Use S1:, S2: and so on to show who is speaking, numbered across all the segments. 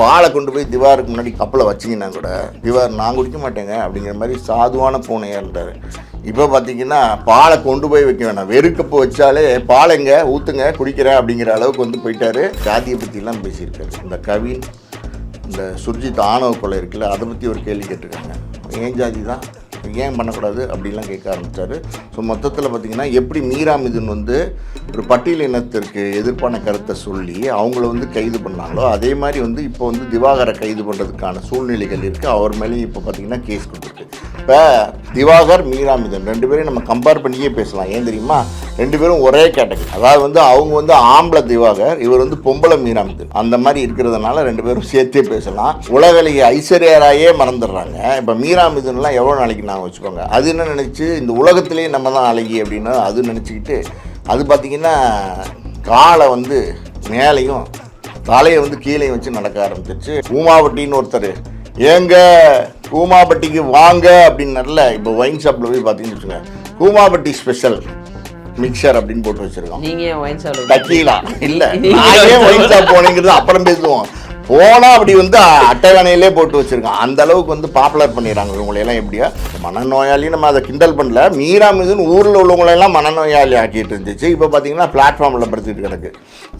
S1: பாலை கொண்டு போய் திவாருக்கு முன்னாடி கப்பலை வச்சிங்கன்னா கூட திவார் நான் குடிக்க மாட்டேங்க அப்படிங்கிற மாதிரி சாதுவான பூனையாக இருந்தார் இப்போ பார்த்தீங்கன்னா பாலை கொண்டு போய் வைக்க வேணாம். வெறுக்கப்பு வச்சாலே பாலைங்க ஊற்றுங்க குடிக்கிறேன் அப்படிங்கிற அளவுக்கு வந்து போயிட்டாரு. ஜாதியை பற்றிலாம் பேசியிருக்காரு. இந்த கவின் இந்த சுர்ஜித் ஆணவ கொலை இருக்குல்ல அதை பற்றி ஒரு கேள்வி கேட்டிருக்காங்க. ஏன் ஜாதி தான்? ஏன் பண்ணக்கூடாது அப்படிலாம் கேட்க ஆரம்பித்தார் ஸோ மொத்தத்தில் பார்த்தீங்கன்னா எப்படி மீரா மிதுன் வந்து ஒரு பட்டியல் இனத்திற்கு எதிர்ப்பான கருத்தை சொல்லி அவங்கள வந்து கைது பண்ணாங்களோ அதே மாதிரி வந்து இப்போ வந்து திவாகரை கைது பண்ணுறதுக்கான சூழ்நிலைகள் இருக்குது அவர் மேலேயும் இப்போ பார்த்தீங்கன்னா கேஸ் கொடுத்துருக்கு. இப்போ திவாகர் மீராமிதன் ரெண்டு பேரையும் நம்ம கம்பேர் பண்ணியே பேசலாம். ஏன் தெரியுமா? ரெண்டு பேரும் ஒரே கேட்டகரி அதாவது வந்து அவங்க வந்து ஆம்பளை திவாகர் இவர் வந்து பொம்பளை மீராமிதன். அந்த மாதிரி இருக்கிறதுனால ரெண்டு பேரும் சேர்த்தே பேசலாம். உலகலையை ஐஸ்வர்யராயே மறந்துடுறாங்க. இப்போ மீராமிதன்லாம் எவ்வளோ நாளைக்கு நாங்கள் வச்சுக்கோங்க? அது என்ன நினச்சி இந்த உலகத்திலேயே நம்ம தான் அழகி அப்படின்னு அது நினச்சிக்கிட்டு அது பார்த்தீங்கன்னா காலை வந்து மேலேயும் தலையை வந்து கீழே வச்சு நடக்க ஆரம்பிச்சிருச்சு. ஊமாவட்டின்னு ஒருத்தர் ஏங்க கூமாபட்டிக்கு வாங்க அப்படின்னார்ல இப்போ ஒயின் ஷாப்பில் போய் பார்த்தீங்கன்னு வச்சுக்கோங்க. கூமாபட்டி ஸ்பெஷல் மிக்சர் அப்படின்னு போட்டு வச்சிருக்கோம்.
S2: நீங்க ஒயின் ஷாப்ல
S1: டக்கீலா? இல்ல
S2: நீங்க
S1: நான் ஏன் ஒயின் ஷாப் போனீங்கிறது அப்புறம் பேசுவோம். போனால் அப்படி வந்து அட்டவணையிலே போட்டு வச்சுருக்கான். அந்த அளவுக்கு வந்து பாப்புலர் பண்ணிடுறாங்க இவங்களையெல்லாம் எப்படியா? மனநோயாளி நம்ம அதை கிண்டல் பண்ணல. மீரா மிதுன்னு ஊரில் உள்ளவங்களெல்லாம் மனநோயாளி ஆக்கிட்டு இருந்துச்சு. இப்போ பார்த்தீங்கன்னா பிளாட்ஃபார்மில் படுத்துட்டு கிடக்கு.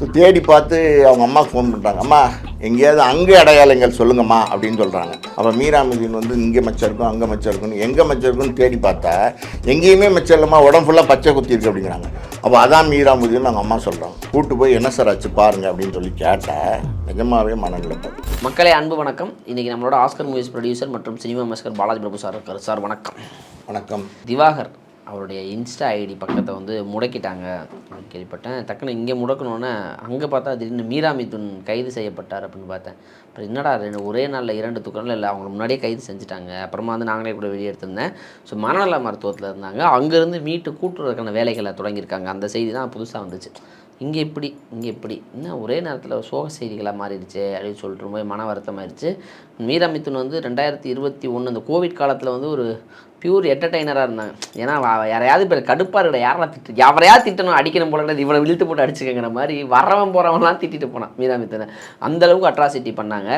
S1: ஸோ தேடி பார்த்து அவங்க அம்மாவுக்கு ஃபோன் பண்ணுறாங்க அம்மா எங்கேயாவது அங்கே அடையாளங்கள் சொல்லுங்கம்மா அப்படின்னு சொல்கிறாங்க அப்போ மீரா மிதுன் வந்து இங்கே மச்சம் இருக்கும் அங்கே மச்சம் இருக்குன்னு எங்கே மச்சம் இருக்குன்னு தேடி பார்த்தா எங்கேயுமே மச்சம் இல்லைம்மா உடம்பு ஃபுல்லாக பச்சை குத்தி இருக்கு அப்படிங்கிறாங்க. அப்போ அதான் மீரா மிதுன்னு அவங்க அம்மா சொல்கிறாங்க கூட்டு போய் என்ன சார் ஆச்சு? பாருங்கள் அப்படின்னு சொல்லி கேட்டேன் நிஜமாகவே மன
S2: மக்களே அன்பு வணக்கம். இன்னைக்கு நம்மளோட ஆஸ்கர் மூவிஸ் ப்ரொடியூசர் மற்றும் சினிமா மாஸ்கர் பாலாஜி பிரபு சார் இருக்காரு. சார் வணக்கம்.
S1: வணக்கம்.
S2: திவாகர் அவருடைய இன்ஸ்டா ஐடி பக்கத்தை வந்து முடக்கிட்டாங்க கேள்விப்பட்டேன். டக்குன்னு இங்கே முடக்கணுன்னே அங்கே பார்த்தா திடீர்னு மீரா மிதுன் கைது செய்யப்பட்டார் அப்படின்னு பார்த்தேன். அப்புறம் என்னடா ரெண்டு ஒரே நாளில் இரண்டு துக்கங்கள் இல்லை அவங்க முன்னாடியே கைது செஞ்சுட்டாங்க. அப்புறமா வந்து நாங்களே கூட வெளியே எடுத்திருந்தேன். ஸோ மனநல மருத்துவத்தில் இருந்தாங்க. அங்கேருந்து மீட்டு கூட்டுறதுக்கான வேலைகளை தொடங்கியிருக்காங்க. அந்த செய்தி தான் புதுசாக வந்துச்சு. இங்கே இப்படி இங்கே இப்படி. இன்னும் ஒரே நேரத்தில் சோக செய்திகளாக மாறிடுச்சு அப்படின்னு சொல்லிட்டு ரொம்ப மன வருத்தமாயிருச்சு. மீரா மிதுன் வந்து ரெண்டாயிரத்தி இருபத்தி ஒன்று அந்த கோவிட் காலத்தில் வந்து ஒரு பியூர் என்டர்டைனராக இருந்தாங்க. ஏன்னா யாரையாவது இப்போ கடுப்பாக இருக்கிற யாரெல்லாம் திட்டு யாரையாவது திட்டணும் அடிக்கணும் போல கிடையாது இவனை இழுத்து போட்டு அடிச்சுக்கங்கிற மாதிரி வரவன் போகிறவன்லாம் திட்டிட்டு போனான் மீரா மிதுனை அந்த அளவுக்கு அட்ராசிட்டி பண்ணாங்க.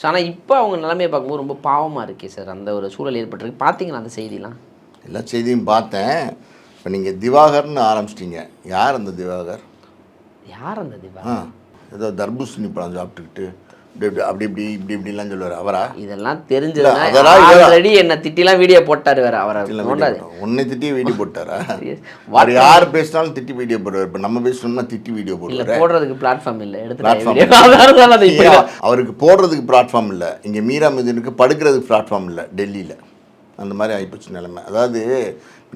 S2: ஸோ ஆனால் இப்போ அவங்க நிலைமையை பார்க்கும்போது ரொம்ப பாவமாக இருக்கே சார் அந்த ஒரு சூழல் ஏற்பட்டிருக்கு. பார்த்தீங்களா அந்த செய்திலாம்?
S1: எல்லா செய்தியும் பார்த்தேன். இப்போ நீங்கள் திவாகர்னு ஆரம்பிச்சிட்டிங்க. யார் அந்த திவாகர்?
S2: யார் அந்த திவா
S1: ஏதோ தர்பூசணி பழம் சாப்பிட்டுக்கிட்டு இப்படி அப்படி இப்படி இப்படி இப்படிலாம் சொல்லுவார். அவரா?
S2: இதெல்லாம் தெரிஞ்சதுன்னா ஆல்ரெடி என்ன திட்டிலாம் வீடியோ போட்டாரு வேற. அவரை
S1: உன்னை திட்டி வீடியோ போட்டாரா. அவர் யார் பேசினாலும் திட்டி வீடியோ போடுவார். இப்போ நம்ம பேசணும்னா திட்டி வீடியோ போடுவார்.
S2: போடுறதுக்கு பிளாட்ஃபார்ம் இல்ல. எடுத்து
S1: அவருக்கு போடுறதுக்கு பிளாட்ஃபார்ம் இல்லை. இங்கே மீரா மிதுனுக்கு படுக்கிறதுக்கு பிளாட்ஃபார்ம் இல்லை டெல்லியில். அந்த மாதிரி ஆகிப்போச்சு நிலைமை. அதாவது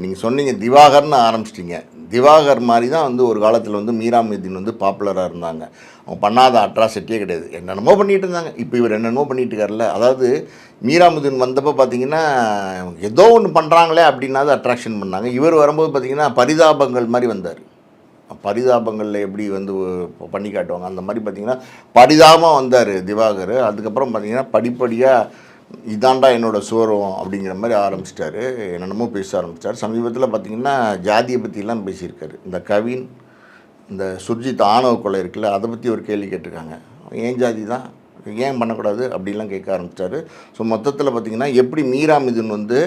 S1: நீங்கள் சொன்னீங்க திவாகர்னு ஆரம்பிச்சிட்டிங்க. திவாகர் மாதிரி தான் வந்து ஒரு காலத்தில் வந்து மீராமுதீன் வந்து பாப்புலராக இருந்தாங்க. அவங்க பண்ணாத அட்ராசிட்டியே கிடையாது. என்னென்னமோ பண்ணிகிட்டு இருந்தாங்க. இப்போ இவர் என்னென்னமோ பண்ணிகிட்டு இருக்கார்ல அதாவது மீராமுதீன் வந்தப்போ பார்த்தீங்கன்னா ஏதோ ஒன்று பண்ணுறாங்களே அப்படின்னாது அட்ராக்ஷன் பண்ணாங்க. இவர் வரும்போது பார்த்திங்கன்னா பரிதாபங்கள் மாதிரி வந்தார். பரிதாபங்களில் எப்படி வந்து பண்ணி காட்டுவாங்க? அந்த மாதிரி பார்த்திங்கன்னா பரிதாபம் வந்தார் திவாகர். அதுக்கப்புறம் பார்த்தீங்கன்னா படிப்படியாக இதாண்டா என்னோட சோரம் அப்படிங்கிற மாதிரி ஆரம்பிச்சிட்டாரு. என்னென்னமோ பேச ஆரம்பிச்சிட்டார். சமீபத்தில் பார்த்தீங்கன்னா ஜாதியை பற்றிலாம் பேசியிருக்காரு. இந்த கவின் இந்த சுர்ஜித் ஆணவ கொலை இருக்குல்ல அதை பற்றி ஒரு கேள்வி கேட்டிருக்காங்க. ஏன் ஜாதி தான்? ஏன் பண்ணக்கூடாது? அப்படிலாம் கேட்க ஆரம்பிச்சிட்டாரு. ஸோ மொத்தத்தில் பார்த்தீங்கன்னா எப்படி மீரா மிதுன் வந்து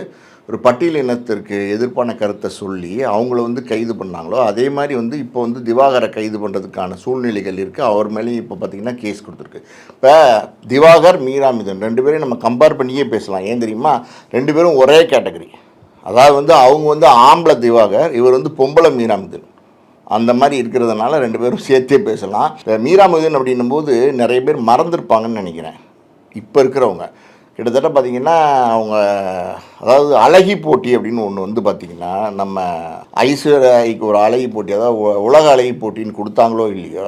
S1: ஒரு பட்டியல் இனத்திற்கு எதிர்ப்பான கருத்தை சொல்லி அவங்கள வந்து கைது பண்ணாங்களோ அதே மாதிரி வந்து இப்போ வந்து திவாகரை கைது பண்ணுறதுக்கான சூழ்நிலைகள் இருக்குது அவர் மேலேயும் இப்போ பார்த்திங்கன்னா கேஸ் கொடுத்துருக்கு. இப்போ திவாகர் மீராமிதன் ரெண்டு பேரையும் நம்ம கம்பேர் பண்ணியே பேசலாம். ஏன் தெரியுமா? ரெண்டு பேரும் ஒரே கேட்டகரி அதாவது வந்து அவங்க வந்து ஆம்பளை திவாகர் இவர் வந்து பொம்பளை மீராமிதன் அந்த மாதிரி இருக்கிறதுனால ரெண்டு பேரும் சேர்த்தே பேசலாம். இப்ப மீரா அப்படின்னும் போது நிறைய பேர் மறந்துருப்பாங்கன்னு நினைக்கிறேன். இப்போ இருக்கிறவங்க. கிட்டத்தட்ட பார்த்தீங்கன்னா அவங்க அதாவது அழகி போட்டி அப்படின்னு ஒன்று வந்து பார்த்திங்கன்னா நம்ம ஐஸ்வர்யாய்க்கு ஒரு அழகி போட்டி அதாவது உலக அழகி போட்டின்னு கொடுத்தாங்களோ இல்லையோ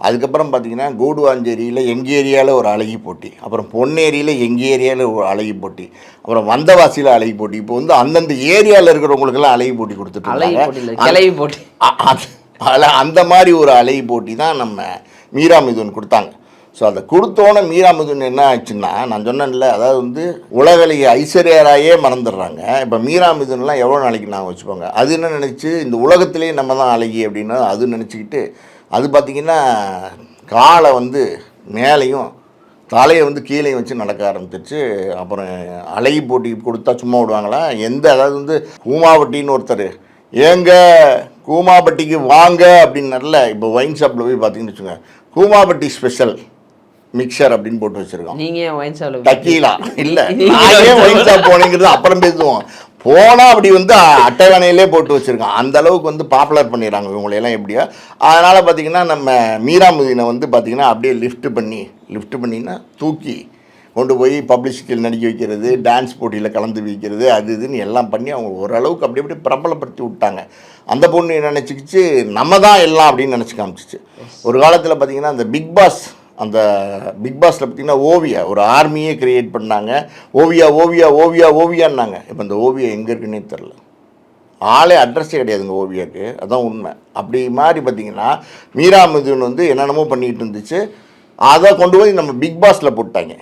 S1: அதுக்கப்புறம் பார்த்தீங்கன்னா கூடுவாஞ்சேரியில் எங்கள் ஏரியாவில் ஒரு அழகி போட்டி அப்புறம் பொன்னேரியில் எங்கள் ஏரியாவில் ஒரு அழகி போட்டி அப்புறம் வந்தவாசியில் அழகி போட்டி இப்போ வந்து அந்தந்த ஏரியாவில் இருக்கிறவங்களுக்கெல்லாம் அழகி போட்டி கொடுத்துட்டு.
S2: போட்டி இல்லை கிளவி போட்டி
S1: அ- அது- அல- அந்த மாதிரி ஒரு அலை போட்டி தான் நம்ம மீரா மிதுன் கொடுத்தாங்க ஸோ அதை கொடுத்தோன்னே மீரா மிதுன் என்ன ஆச்சுன்னா நான் சொன்னேன்ல அதாவது வந்து உலகலிக ஐஸ்வர்யராயே மறந்துடுறாங்க. இப்போ மீரா மிதுன்லாம் எவ்வளோ நாளைக்கு நாங்கள் வச்சுப்போங்க அது என்ன நினச்சி இந்த உலகத்திலேயே நம்ம தான் அழகி அப்படின்னு அது நினச்சிக்கிட்டு அது பார்த்திங்கன்னா காலை வந்து மேலேயும் தலையை வந்து கீழே வச்சு நடக்க ஆரம்பிச்சிருச்சு. அப்புறம் அலை போட்டி கொடுத்தா சும்மா விடுவாங்களா? எந்த அதாவது வந்து கூமாவட்டின்னு ஒருத்தர் ஏங்க கூமாபட்டிக்கு வாங்க அப்படின்னார்ல இப்போ ஒயின் ஷாப்பில் போய் பார்த்தீங்கன்னு வச்சுங்க கூமாபட்டி ஸ்பெஷல் மிக்சர் அப்படின்னு போட்டு வச்சுருக்கோம்
S2: நீங்க ஒயின் ஷாப்ல
S1: டக்கீலா இல்ல நான் ஒயின் ஷாப் போனேங்கிறது அப்புறம் பேசுவோம். போனா அப்படி வந்து அட்டவணையிலே போட்டு வச்சிருக்கான். அந்த அளவுக்கு வந்து பாப்புலர் பண்ணிடுறாங்க இவங்களையெல்லாம் எப்படியா. அதனால பார்த்தீங்கன்னா நம்ம மீராமுதீனை வந்து பார்த்தீங்கன்னா அப்படியே லிஃப்ட் பண்ணி லிஃப்ட் பண்ணினா தூக்கி கொண்டு போய் பப்ளிசிட்டியில் நடிக்க வைக்கிறது டான்ஸ் போட்டியில் கலந்து வைக்கிறது அது இதுன்னு எல்லாம் பண்ணி அவங்க ஓரளவுக்கு அப்படி அப்படி பிரபலப்படுத்தி விட்டாங்க. அந்த பொண்ணு நினச்சிக்கிச்சு? நம்ம தான் எல்லாம் அப்படின்னு நினச்சி காமிச்சிச்சு. ஒரு காலத்தில் பார்த்தீங்கன்னா அந்த பிக் பாஸ் அந்த பிக் பாஸில் பார்த்தீங்கன்னா ஓவியா ஒரு ஆர்மியே கிரியேட் பண்ணாங்க. ஓவியா ஓவியா ஓவியா ஓவியான்னாங்க. இப்போ இந்த ஓவியா எங்கே இருக்குன்னே தெரில ஆளே அட்ரஸே கிடையாதுங்க ஓவியாவுக்கு. அதான் உண்மை. அப்படி மாதிரி பார்த்தீங்கன்னா மீரா மிதுன் வந்து என்னென்னமோ பண்ணிகிட்டு இருந்துச்சு. அதை கொண்டு போய் நம்ம பிக் பாஸில் போட்டாங்க.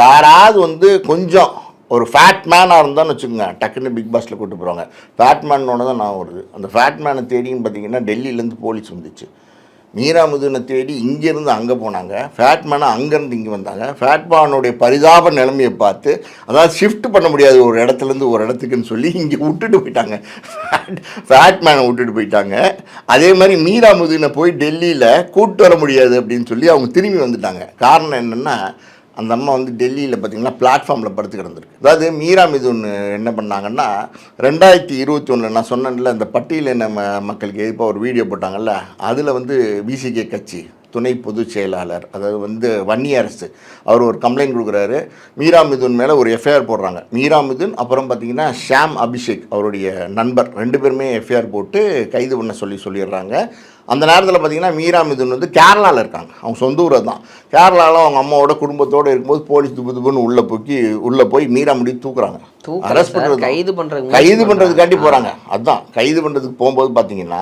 S1: யாராவது வந்து கொஞ்சம் ஒரு ஃபேட் மேனாக இருந்தான்னு வச்சுக்கோங்க டக்குன்னு பிக் பாஸில் கூட்டு போகிறாங்க ஃபேட் மேனோட தான் நான் வருது. அந்த ஃபேட் மேனை தேடின்னு பார்த்தீங்கன்னா டெல்லியிலேருந்து போலீஸ் வந்துச்சு. மீராமுதுனை தேடி இங்கேருந்து அங்கே போனாங்க. ஃபேட்மேனை அங்கேருந்து இங்கே வந்தாங்க. ஃபேட்மேனுடைய பரிதாப நிலைமையை பார்த்து அதாவது ஷிஃப்ட் பண்ண முடியாது ஒரு இடத்துலேருந்து ஒரு இடத்துக்குன்னு சொல்லி இங்கே விட்டுட்டு போயிட்டாங்க. ஃபேட் ஃபேட்மேனை விட்டுட்டு போயிட்டாங்க. அதே மாதிரி மீராமுதுனை போய் டெல்லியில் கூப்பிட்டு வர முடியாது அப்படின்னு சொல்லி அவங்க திரும்பி வந்துட்டாங்க. காரணம் என்னென்னா அந்த அம்மா வந்து டெல்லியில் பார்த்தீங்கன்னா பிளாட்ஃபார்மில் படுத்து கிடந்திருக்கு. அதாவது மீரா மிதுன் என்ன பண்ணாங்கன்னா ரெண்டாயிரத்தி இருபத்தி ஒன்றில் நான் சொன்னேன்ல இந்த பட்டியலின ம மக்களுக்கு எதிர்ப்பாக ஒரு வீடியோ போட்டாங்கல்ல அதில் வந்து பிசிகே கட்சி துணை பொதுச் செயலாளர் அதாவது வந்து வன்னியரசு அவர் ஒரு கம்ப்ளைண்ட் கொடுக்குறாரு. மீரா மிதுன் மேலே ஒரு எஃப்ஐஆர் போடுறாங்க. மீரா மிதுன் அப்புறம் பார்த்தீங்கன்னா ஷாம் அபிஷேக் அவருடைய நண்பர் ரெண்டு பேருமே எஃப்ஐஆர் போட்டு கைது பண்ண சொல்லி சொல்லிடுறாங்க. அந்த நேரத்தில் பார்த்தீங்கன்னா மீரா மிதுன் வந்து கேரளாவில் இருக்காங்க. அவங்க சொந்த ஊர் தான் கேரளாவில் அவங்க அம்மாவோட குடும்பத்தோடு இருக்கும்போது போலீஸ் துப்பு துப்புன்னு உள்ளே போக்கி உள்ளே போய் மீரா முடி தூக்குறாங்க. அரெஸ்ட் பண்ணுறது
S2: கைது பண்றதுக்கு
S1: கைது பண்ணுறதுக்காண்டி போகிறாங்க அதான் கைது பண்ணுறதுக்கு போகும்போது பார்த்தீங்கன்னா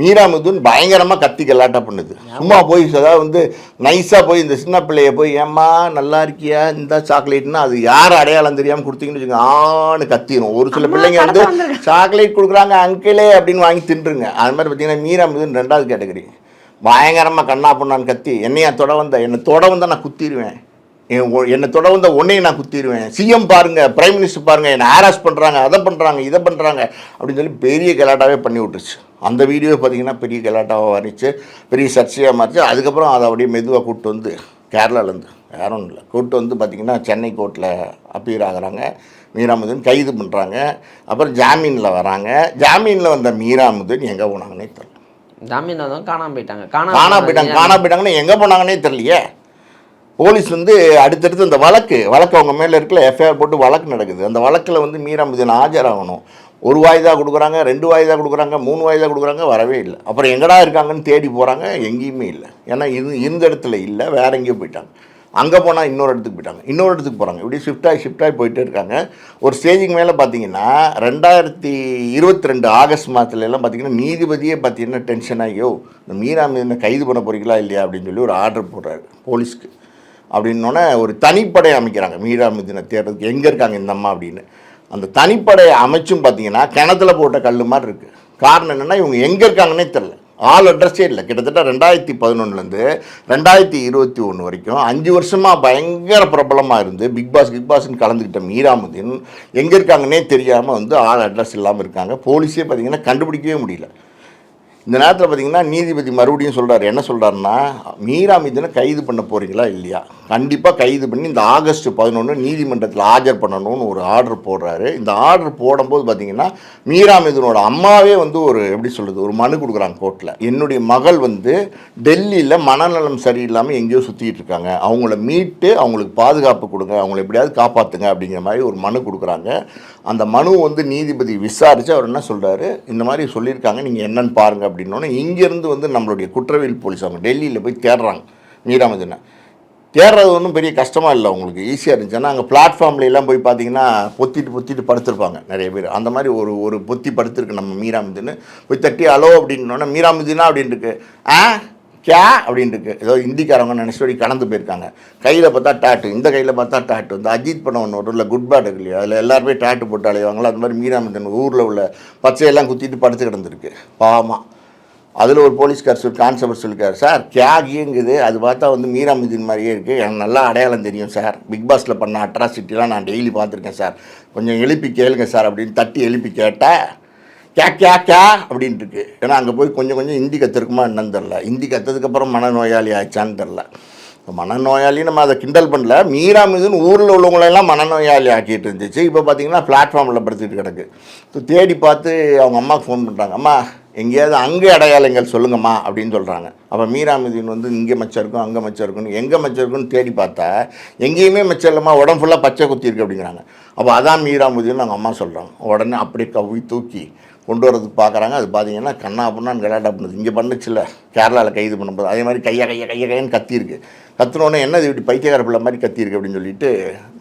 S1: மீரா மிதுன் பயங்கரமாக கத்தி கலாட்டா பண்ணுது. சும்மா போய் அதாவது வந்து நைஸாக போய் இந்த சின்ன பிள்ளைய போய் ஏம்மா நல்லா இருக்கியா? இந்த சாக்லேட்னா அது யார் அடையாளம் தெரியாமல் கொடுத்தீங்கன்னு வச்சுக்கோங்க. ஆன்னு கத்திரும். ஒரு சில பிள்ளைங்க வந்து சாக்லேட் கொடுக்குறாங்க அங்கிளே அப்படின்னு வாங்கி தின்றுங்க. அது மாதிரி பார்த்தீங்கன்னா மீரா மிதுன் ரெண்டாவது கேட்டகரி. பயங்கரமாக கண்ணா பொண்ணான்னு கத்தி என்னையா தொட வந்த? என்னை தொட வந்தால் நான் குத்திடுவேன் என் என்னை தொட வந்த உன்னையும் நான் குத்திடுவேன் சிஎம் பாருங்க பிரைம் மினிஸ்டர் பாருங்க என்னை ஹாராஸ் பண்ணுறாங்க அதை பண்ணுறாங்க இதை பண்ணுறாங்க அப்படின்னு சொல்லி பெரிய கலாட்டாவே பண்ணி விட்டுருச்சு. அந்த வீடியோ பார்த்தீங்கன்னா பெரிய கலாட்டாவாக வரைச்சு பெரிய சர்ச்சையாக மாறிச்சு. அதுக்கப்புறம் அதை அப்படியே மெதுவாக கூப்பிட்டு வந்து கேரளாலேருந்து யாரும் இல்லை. கூப்பிட்டு வந்து பார்த்தீங்கன்னா சென்னை கோர்ட்டில் அப்பீர் ஆகுறாங்க. மீராமுதன் கைது பண்ணுறாங்க அப்புறம் ஜாமீனில் வராங்க. ஜாமீனில் வந்த மீராமுதன் எங்கே போனாங்கன்னே தெரியல.
S2: ஜாமீன் வந்தவங்க காணாம போயிட்டாங்க.
S1: காணா
S2: காணாம
S1: போயிட்டாங்க. காணா போயிட்டாங்கன்னா எங்கே போனாங்கன்னே தெரியலையே. போலீஸ் வந்து அடுத்தடுத்து அந்த வழக்கு வழக்கு அவங்க மேலே இருக்கல எஃப்ஐஆர் போட்டு வழக்கு நடக்குது. அந்த வழக்கில் வந்து மீராமுதன் ஆஜராகணும். ஒரு வாய்தா கொடுக்குறாங்க ரெண்டு வாய்தா கொடுக்குறாங்க மூணு வாய்தா கொடுக்குறாங்க வரவே இல்லை. அப்புறம் எங்கடா இருக்காங்கன்னு தேடி போகிறாங்க எங்கேயுமே இல்லை. ஏன்னா இது இருந்த இடத்துல இல்லை வேற எங்கேயோ போயிட்டாங்க. அங்கே போனால் இன்னொரு இடத்துக்கு போயிட்டாங்க. இன்னொரு இடத்துக்கு போகிறாங்க இப்படி ஷிஃப்ட் ஆகி ஷிஃப்ட் ஆகி போயிட்டே இருக்காங்க. ஒரு ஸ்டேஜுக்கு மேலே பார்த்தீங்கன்னா ரெண்டாயிரத்தி இருபத்தி ரெண்டு ஆகஸ்ட் மாதத்துல எல்லாம் பார்த்தீங்கன்னா நீதிபதியே பார்த்தீங்கன்னா டென்ஷன் ஆகியோ இந்த மீரா மீது கைது பண்ண போறீங்களா இல்லையா? அப்படின்னு சொல்லி ஒரு ஆர்டர் போடுறாரு போலீஸ்க்கு. அப்படின்னோடனே ஒரு தனிப்படை அமைக்கிறாங்க. மீரா மிதினை தேடுறதுக்கு எங்கே இருக்காங்க இந்த அம்மா அப்படின்னு. அந்த தனிப்படை அமைச்சும் பார்த்தீங்கன்னா கிணத்துல போட்ட கல் மாதிரி இருக்குது காரணம் என்னென்னா இவங்க எங்கே இருக்காங்கன்னே தெரில ஆள் அண்டர்ஸ்டேட்டில் இல்லை. கிட்டத்தட்ட ரெண்டாயிரத்தி பதினொன்றுலேருந்து ரெண்டாயிரத்தி இருபத்தி ஒன்று வரைக்கும் அஞ்சு வருஷமாக பயங்கர பிரபலமாக இருந்து பிக் பாஸ் பிக் பாஸ்ன்னு கலந்துக்கிட்ட மீராமுதீன் எங்கே இருக்காங்கன்னே தெரியாமல் வந்து ஆள் அட்ரஸ் இல்லாமல் இருக்காங்க. போலீஸே பார்த்தீங்கன்னா கண்டுபிடிக்கவே முடியல. இந்த நேரத்தில் பார்த்தீங்கன்னா நீதிபதி மறுபடியும் சொல்கிறார் என்ன சொல்கிறாருன்னா மீராமிதனை கைது பண்ண போகிறீங்களா இல்லையா? கண்டிப்பாக கைது பண்ணி இந்த ஆகஸ்ட் பதினொன்று நீதிமன்றத்தில் ஆஜர் பண்ணணும்னு ஒரு ஆர்டர் போடுறாரு. இந்த ஆர்டர் போடும்போது பார்த்தீங்கன்னா மீராமிதனோட அம்மாவே வந்து ஒரு எப்படி சொல்கிறது ஒரு மனு கொடுக்குறாங்க கோர்ட்டில் என்னுடைய மகள் வந்து டெல்லியில் மனநலம் சரியில்லாமல் எங்கேயோ சுற்றிட்டு இருக்காங்க. அவங்கள மீட்டு அவங்களுக்கு பாதுகாப்பு கொடுங்க அவங்கள எப்படியாவது காப்பாற்றுங்க அப்படிங்கிற மாதிரி ஒரு மனு கொடுக்குறாங்க. அந்த மனு வந்து நீதிபதி விசாரித்து அவர் என்ன சொல்கிறாரு இந்த மாதிரி சொல்லியிருக்காங்க. நீங்கள் என்னன்னு பாருங்கள் அப்படின்னோடனே இங்கேருந்து வந்து நம்மளுடைய குற்றவியல் போலீஸ் அவங்க டெல்லியில் போய் தேடுறாங்க. மீராமதினை தேடுறது ஒன்றும் பெரிய கஷ்டமாக இல்லை உங்களுக்கு ஈஸியாக இருந்துச்சுன்னா அங்கே பிளாட்ஃபார்ம்ல எல்லாம் போய் பார்த்தீங்கன்னா பொத்திட்டு பொத்திட்டு படுத்திருப்பாங்க நிறைய பேர். அந்த மாதிரி ஒரு ஒரு பொத்தி படுத்திருக்கு நம்ம மீராமதின்னு போய் தட்டி அலோ அப்படின்னோடனே மீராமதினா அப்படின்னு ஆ? கே? அப்படின்னு ஏதோ ஹிந்திக்காரவங்க நினச்சபடி கடந்து போயிருக்காங்க. கையில் பார்த்தா டாட்டு இந்த கையில் பார்த்தா டாட்டு இந்த அஜித் படம் ஒன்று ஒரு இல்லை குட் பேட் இருக்கு இல்லையா? அதில் எல்லாருமே டாட்டு போட்டு அலைவாங்களோ அந்த மாதிரி மீராமதன் ஊரில் உள்ள பச்சையெல்லாம் குத்திட்டு படுத்து கிடந்திருக்கு. பாவமாக அதில் ஒரு போலீஸ்கார் சொல் கான்ஸ்டபிள் சொல்லிருக்காரு. சார் தியாகிங்குது அது பார்த்தா வந்து மீரா மிதின் மாதிரியே இருக்குது எனக்கு நல்லா அடையாளம் தெரியும் சார். பிக் பாஸில் பண்ண அட்ராசிட்டிலாம் நான் டெய்லி பார்த்துருக்கேன் சார். கொஞ்சம் எழுப்பி கேளுங்க சார் அப்படின்னு தட்டி எழுப்பி கேட்டேன் கே கே கே அப்படின்ட்டு இருக்கு. ஏன்னா அங்கே போய் கொஞ்சம் கொஞ்சம் ஹிந்தி கற்றுருக்குமா என்னன்னு தெரில ஹிந்தி கற்றதுக்கப்புறம் மனநோயாளி ஆச்சான்னு தெரில மனநோயாளி நம்ம அதை கிண்டல் பண்ணல. மீரா மீதுன்னு ஊரில் உள்ளவங்களெல்லாம் மனநோயாளி ஆக்கிட்டு இருந்துச்சு. இப்போ பார்த்தீங்கன்னா பிளாட்ஃபார்மில் படுத்துட்டு கிடக்கு. தேடி பார்த்து அவங்க அம்மாவுக்கு ஃபோன் பண்ணுறாங்க அம்மா எங்கேயாவது அங்கே அடையாளங்கள் சொல்லுங்கம்மா அப்படின்னு சொல்கிறாங்க அப்போ மீராமிதீன் வந்து இங்கே மச்சம் இருக்கும் அங்கே மச்சம் இருக்குன்னு எங்கே மச்சம் இருக்குன்னு தேடி பார்த்தா எங்கேயுமே மச்சம் இல்லைம்மா உடம்பு ஃபுல்லாக பச்சை குத்தி இருக்கு அப்படிங்கிறாங்க. அப்போ அதான் மீராமுதீன் அவங்க அம்மா சொல்கிறாங்க உடனே அப்படியே கவ்வி தூக்கி கொண்டு வரதுக்கு பார்க்குறாங்க அது பார்த்தீங்கன்னா கண்ணா அப்படின்னு கலாட்டா பண்ணுது. இங்கே பண்ணுச்சுல கேரளாவில் கைது பண்ணும்போது. அதே மாதிரி கையா கையா கையா கையன்னு கத்தியிருக்கு. கத்துனோடனே என்னது இப்படி பைத்தியக்கார பிள்ளை மாதிரி கத்தியிருக்கு அப்படின்னு சொல்லிட்டு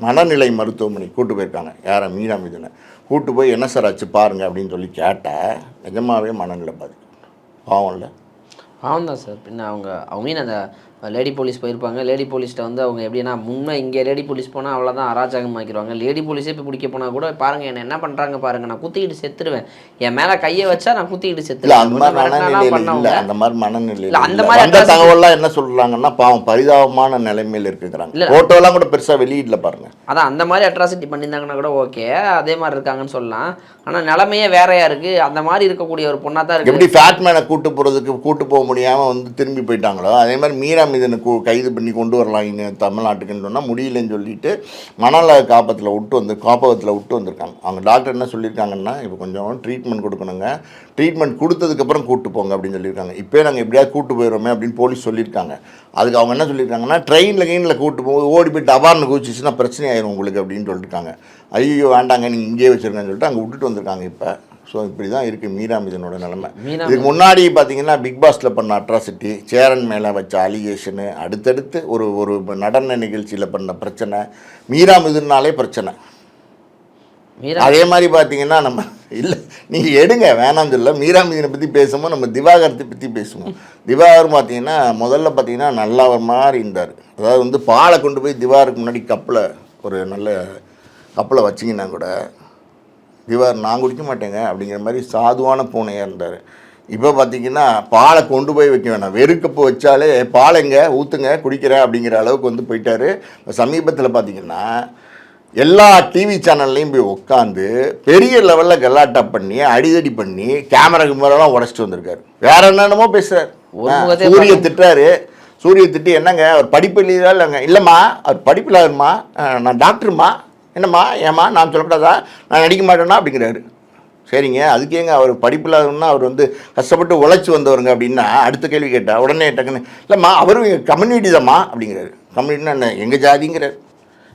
S1: மனநிலை மருத்துவமனை கூட்டு போயிருக்காங்க. யாரை மீராமதீனை? கூட்டு போய் என்ன சார் ஆச்சு பாருங்க அப்படின்னு சொல்லி கேட்டால் நிஜமாவே மனநிலை பாதிக்கும் பாவம் இல்லை
S2: பாவம் தான் சார். பின்ன அவங்க அவங்க மீன் அந்த லேடி போலீஸ் போயிருப்பாங்க. லேடி போலீஸ்கிட்ட வந்து அவங்க எப்படின்னா முன்னே இங்கே லேடி போலீஸ் போனால் அவ்வளோதான் அராஜகம் ஆக்கிடுவாங்க லேடி போலீஸே இப்போ பிடிக்க போனால் கூட பாருங்க என்ன என்ன பண்ணுறாங்க பாருங்க நான் குத்திக்கிட்டு செத்துருவேன். என் மேலே கையை வச்சா நான் குத்திக்கிட்டு
S1: அந்த மாதிரி
S2: செத்துருவேன்
S1: அந்த மாதிரி
S2: இல்ல, அந்த. மாதிரி
S1: தகவல்லாம் என்ன சொல்கிறாங்கன்னா பாவம் பரிதாபமான நிலைமையில் இருக்குங்கிறாங்க.
S2: இல்ல.
S1: ஃபோட்டோலாம் கூட பெருசாக வெளியிடல பாருங்க.
S2: அதான் அந்த மாதிரி அட்ராசிட்டி பண்ணியிருந்தாங்கன்னா கூட ஓகே அதே மாதிரி இருக்காங்கன்னு சொல்லலாம். ஆனால் நிலமையே வேறையா இருக்கு. அந்த மாதிரி இருக்கக்கூடிய ஒரு பொண்ணாக தான் இருக்கு.
S1: எப்படி ஃபேட்மேனை கூட்டு போகிறதுக்கு கூட்டு போக முடியாமல் வந்து திரும்பி போயிட்டாங்களோ அதே மாதிரி மீரா மீதனை கு- கைது பண்ணி கொண்டு வரலாம் இங்கே தமிழ்நாட்டுக்குன்னு சொன்னால் முடியலன்னு சொல்லிட்டு மணல காப்பத்தில் விட்டு வந்து காப்பகத்தில் விட்டு வந்திருக்காங்க. அவங்க டாக்டர் என்ன சொல்லியிருக்காங்கன்னா இப்போ கொஞ்சம் ட்ரீட்மெண்ட் கொடுக்கணுங்க. ட்ரீட்மெண்ட் கொடுத்ததுக்கப்புறம் கூட்டு போங்க அப்படின்னு சொல்லியிருக்காங்க. இப்போ நாங்கள் எப்படியாவது கூப்பிட்டு போயிடுறோமே அப்படின்னு போலீஸ் சொல்லியிருக்காங்க. அதுக்கு அவங்க என்ன சொல்லியிருக்காங்கன்னா ட்ரெயினில் கீனில் கூட்டு போகும்போது ஓடி போய் டபார்னு குதிச்சிச்சுன்னா பிரச்சனை ஆயிரும் உங்களுக்கு அப்படின்னு சொல்லியிருக்காங்க. ஐயோ வேண்டாங்க நீங்கள் இங்கேயே வச்சிருங்கன்னு சொல்லிட்டு அங்கே விட்டுட்டு வந்திருக்காங்க இப்போ. ஸோ இப்படி தான் இருக்குது மீரா மிதனோட நிலைமை இதுக்கு முன்னாடி பார்த்தீங்கன்னா பிக் பாஸில் பண்ண அட்ராசிட்டி சேரன் மேலே வச்ச அலிகேஷனு அடுத்தடுத்து ஒரு ஒரு நடன நிகழ்ச்சியில் பண்ண பிரச்சனை மீரா மிதுனாலே பிரச்சனை. அதே மாதிரி பார்த்தீங்கன்னா நம்ம இல்லை நீங்கள் எடுங்க வேணாம்னு சொல்ல. மீரா மீதினை பற்றி பேசும்போது நம்ம திவாகரத்தை பற்றி பேசுவோம். திவாகர் பார்த்தீங்கன்னா முதல்ல பார்த்தீங்கன்னா நல்லா ஒரு மாதிரி இருந்தார். அதாவது வந்து பாலை கொண்டு போய் திவாருக்கு முன்னாடி கப்பில் ஒரு நல்ல கப்பில் வச்சிங்கன்னா கூட திவார் நான் குடிக்க மாட்டேங்க அப்படிங்கிற மாதிரி சாதுவான பூனையாக இருந்தார். இப்போ பார்த்தீங்கன்னா பாலை கொண்டு போய் வைக்க வேணாம். வெறுக்கப்பு வச்சாலே பாலை எங்க? ஊற்றுங்க குடிக்கிறேன் அப்படிங்கிற அளவுக்கு வந்து போயிட்டாரு. சமீபத்தில் பார்த்தீங்கன்னா எல்லா டிவி சேனல்லையும் போய் உட்காந்து பெரிய லெவலில் கலாட்டா பண்ணி அடிதடி பண்ணி கேமரா கிமரெல்லாம் உடச்சிட்டு வந்திருக்காரு. வேற என்னென்னமோ பேசுறாரு. சூரிய திட்டுறாரு. சூரிய திட்டி என்னங்க? அவர் படிப்பு இல்லையா இல்லைங்க? இல்லைம்மா அவர் படிப்பு இல்லாதம்மா நான் டாக்டருமா என்னம்மா ஏம்மா நான் சொல்லக்கூடாதா? நான் நடிக்க மாட்டேன்னா அப்படிங்கிறாரு. சரிங்க அதுக்கு ஏங்க அவர் படிப்பில்லாதவன்னா அவர் வந்து கஷ்டப்பட்டு உழைச்சி வந்தவருங்க அப்படின்னா அடுத்த கேள்வி கேட்டால் உடனே டக்குன்னு இல்லைம்மா அவரும் கம்யூனிட்டி தான்மா அப்படிங்கிறாரு. கம்யூனிட்டின்னா என்ன எங்கள் ஜாதிங்கிறார்.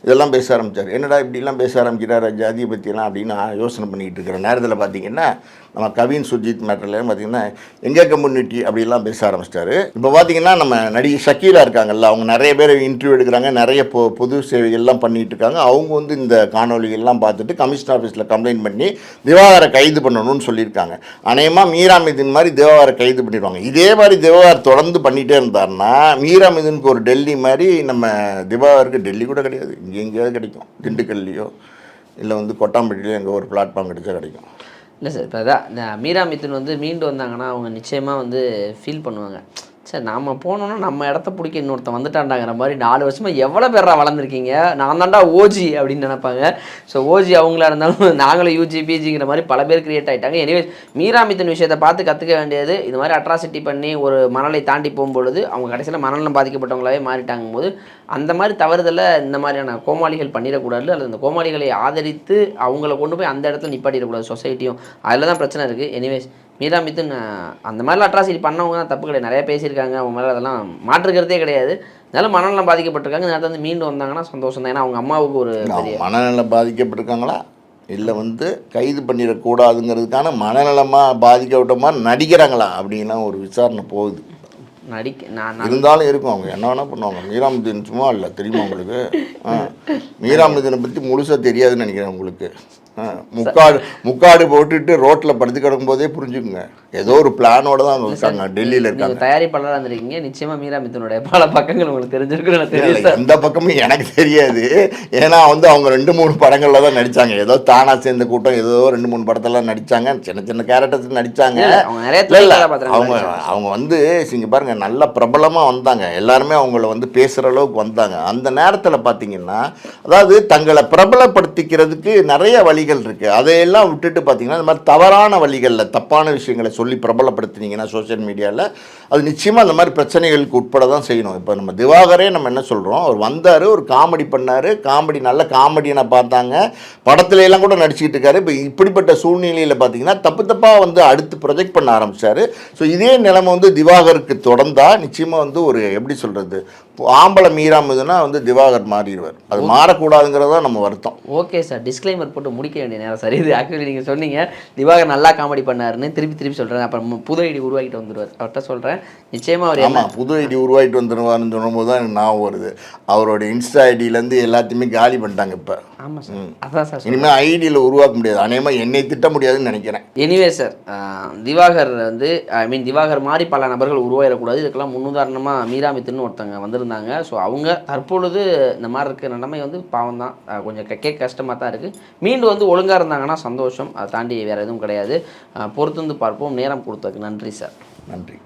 S1: இதெல்லாம் பேச ஆரம்பிச்சார். என்னடா இப்படிலாம் பேச ஆரம்பிக்கிறார் ஜாதியை பற்றிலாம் அப்படின்னு நான் யோசனை பண்ணிகிட்டு இருக்கிற நேரத்தில் பார்த்தீங்கன்னா நம்ம கவின் சுஜித் மேட்டரில் பார்த்தீங்கன்னா எங்கே கம்யூனிட்டி அப்படிலாம் பேச ஆரம்பிச்சிட்டாரு. இப்போ பார்த்தீங்கன்னா நம்ம நடிகை ஷக்கீலா இருக்காங்கல்ல அவங்க நிறைய பேர் இன்டர்வியூ எடுக்கிறாங்க நிறைய பொ பொது சேவைகள்லாம் பண்ணிகிட்டு இருக்காங்க. அவங்க வந்து இந்த காணொலிகள்லாம் பார்த்துட்டு கமிஷன் ஆஃபீஸில் கம்ப்ளைண்ட் பண்ணி திவாகரை கைது பண்ணணும்னு சொல்லியிருக்காங்க. அநேகமாக மீரா மிதின் மாதிரி திவாகரை கைது பண்ணிடுவாங்க. இதே மாதிரி திவாகர் தொடர்ந்து பண்ணிகிட்டே இருந்தாருன்னா மீராமிதுனுக்கு ஒரு டெல்லி மாதிரி நம்ம திவாகருக்கு டெல்லி கூட கிடையாது. எங்கேயாவது கிடைக்கும். திண்டுக்கல்லையோ இல்லை வந்து கொட்டாம்பட்டிலையோ எங்கே ஒரு பிளாட்ஃபார்ம் கிடைச்சா கிடைக்கும்.
S2: இல்லை சார் இப்போ அதான் இந்த மீரா மித்துன் வந்து மீண்டு வந்தாங்கன்னா அவங்க நிச்சயமாக வந்து ஃபீல் பண்ணுவாங்க. சரி நம்ம போனோம்னா நம்ம இடத்த பிடிக்க இன்னொருத்தன் வந்துட்டாண்டாங்கிற மாதிரி நாலு வருஷமாக எவ்வளோ பேரா வளர்ந்துருக்கீங்க? நான் தான்டா ஓஜி அப்படின்னு நினைப்பாங்க. ஸோ ஓஜி அவங்களா இருந்தாலும் நாங்களும் யூஜி பிஜிங்கிற மாதிரி பல பேர் கிரியேட் ஆகிட்டாங்க எனிவேஸ் மீராமித்தன் விஷயத்தை பார்த்து கற்றுக்க வேண்டியது இது மாதிரி அட்ராசிட்டி பண்ணி ஒரு மணலை தாண்டி போகும்பொழுது அவங்க கடைசியில் மணலில் பாதிக்கப்பட்டவங்களாவே மாறிட்டாங்க போது அந்த மாதிரி தவறுதலை இந்த மாதிரியான கோமாளிகள் பண்ணிடக்கூடாது அல்லது அந்த கோமாளிகளை ஆதரித்து அவங்கள கொண்டு போய் அந்த இடத்துல நிப்பாட்டிடக்கூடாது. சொசைட்டியும் அதில் தான் பிரச்சனை இருக்குது எனிவேஸ் மீரா மித்துன் அஹ், அந்த மாதிரிலாம் அட்ராசிட்டி பண்ணவங்க தான் தப்பு கிடையாது. நிறைய பேசியிருக்காங்க. அவங்க மேலே அதெல்லாம் மாற்றுக்கிறதே கிடையாது. இருந்தாலும் மனநலம் பாதிக்கப்பட்டிருக்காங்க. நேரத்தில் வந்து மீண்டு வந்தாங்கன்னா சந்தோஷம் தான் ஏன்னா அவங்க அம்மாவுக்கு ஒரு
S1: மனநலம் பாதிக்கப்பட்டிருக்காங்களா? இல்லை வந்து கைது பண்ணிடக்கூடாதுங்கிறதுக்கான மனநலமாக பாதிக்கப்பட்ட மாதிரி நடிக்கிறாங்களா? அப்படின்லாம் ஒரு விசாரணை போகுது.
S2: நடிக்க நான்
S1: இருந்தாலும் இருக்கும். அவங்க என்ன வேணால் பண்ணுவாங்க. மீராமுதீன் சும்மா இல்லை தெரியுமா உங்களுக்கு? மீராமுதீனை பற்றி முழுசாக தெரியாதுன்னு நினைக்கிறேன் உங்களுக்கு. முக்காடு முக்காடு போட்டுட்டு ரோட்டில் படுத்து கிடக்கும் போதே புரிஞ்சுக்குங்க. ஏதோ ஒரு பிளானோட தான் இருக்காங்க டெல்லியில் இருக்காங்க.
S2: தயாரிப்பாளராக இருந்திருக்கீங்க நிச்சயமாக மீரா மிதுனுடைய பல பக்கங்கள் உங்களுக்கு சார்.
S1: எந்த பக்கமும் எனக்கு தெரியாது. ஏன்னா வந்து அவங்க ரெண்டு மூணு படங்கள்ல தான் நடிச்சாங்க. ஏதோ தானா சேர்ந்த கூட்டம் ஏதோ ரெண்டு மூணு படத்துல நடிச்சாங்க. சின்ன சின்ன கேரக்டர்ஸ் நடிச்சாங்க.
S2: இல்ல, அவங்க
S1: அவங்க வந்து இங்க பாருங்க நல்ல பிரபலமா வந்தாங்க. எல்லாருமே அவங்கள வந்து பேசுற அளவுக்கு வந்தாங்க. அந்த நேரத்துல பாத்தீங்கன்னா அதாவது தங்களை பிரபலப்படுத்திக்கிறதுக்கு நிறைய வழிகள் இருக்கு. அதையெல்லாம் விட்டுட்டு பார்த்தீங்கன்னா இந்த மாதிரி தவறான வழிகளில் தப்பான விஷயங்களை சொல்லி பிரபலப்படுத்தினீங்கன்னா சோஷியல் மீடியாவில் அது நிச்சயமாக அந்த மாதிரி பிரச்சனைகளுக்கு உட்பட தான் செய்யணும். இப்போ நம்ம திவாகரே நம்ம என்ன சொல்கிறோம் அவர் வந்தார் ஒரு காமெடி பண்ணார். காமெடி நல்ல காமெடியனை பார்த்தாங்க. படத்துல எல்லாம் கூட நடிச்சுக்கிட்டு இருக்காரு. இப்போ இப்படிப்பட்ட சூழ்நிலையில் பார்த்தீங்கன்னா தப்பு தப்பாக வந்து அடுத்து ப்ரொஜெக்ட் பண்ண ஆரம்பிச்சாரு. ஸோ இதே நிலைமை வந்து திவாகருக்கு தொடர்ந்தால் நிச்சயமாக வந்து ஒரு எப்படி சொல்கிறது ஆம்பளை மீறாமதுன்னா வந்து திவாகர் மாறிடுவார். அது மாறக்கூடாதுங்கிறது தான் நம்ம வருத்தம்.
S2: ஓகே சார் டிஸ்க்ளைமர் போட்டு முடிக்க வேண்டிய நேரம் சார். இது ஆக்சுவலி நீங்கள் சொன்னீங்க திவாகர் நல்லா காமெடி பண்ணாருன்னு திருப்பி திருப்பி சொல்கிறேன் அப்புறம் புது ஐடி உருவாக்கிட்டு வந்துடுவார் அவர்கிட்ட சொல்கிறேன் நிச்சயமாக அவர்
S1: ஆமாம் புது ஐடி உருவாயிட்டு வந்துடுவாருன்னு சொல்லும்போது தான் எனக்கு ஞாபகம் வருது. அவரோட இன்ஸ்டா ஐடியிலேருந்து எல்லாத்தையுமே காலி பண்ணிட்டாங்க இப்போ.
S2: ஆமாம் சார். அதான் சார்
S1: இனிமேல் ஐடியில் உருவாக்க முடியாது. அநேகமாக என்னை திட்ட முடியாதுன்னு நினைக்கிறேன்.
S2: எனிவே சார் திவாகர் வந்து ஐ மீன் திவாகர் மாதிரி பல நபர்கள் உருவாயிடக்கூடாது. இதுக்கெல்லாம் முன்னுதாரணமாக மீரா மித்துன்னு ஒருத்தங்க இருந்தாங்க. ஸோ அவங்க தற்பொழுது இந்த மாதிரி இருக்கிற நிலைமை வந்து பாவம் தான் கொஞ்சம் கேட்க கஷ்டமாக தான் இருக்குது மீண்டும் வந்து ஒழுங்காக இருந்தாங்கன்னா சந்தோஷம். அதை தாண்டி வேறு எதுவும் கிடையாது. பொறுத்து வந்து பார்ப்போம். நேரம் கொடுத்ததுக்கு நன்றி சார்.
S1: நன்றி.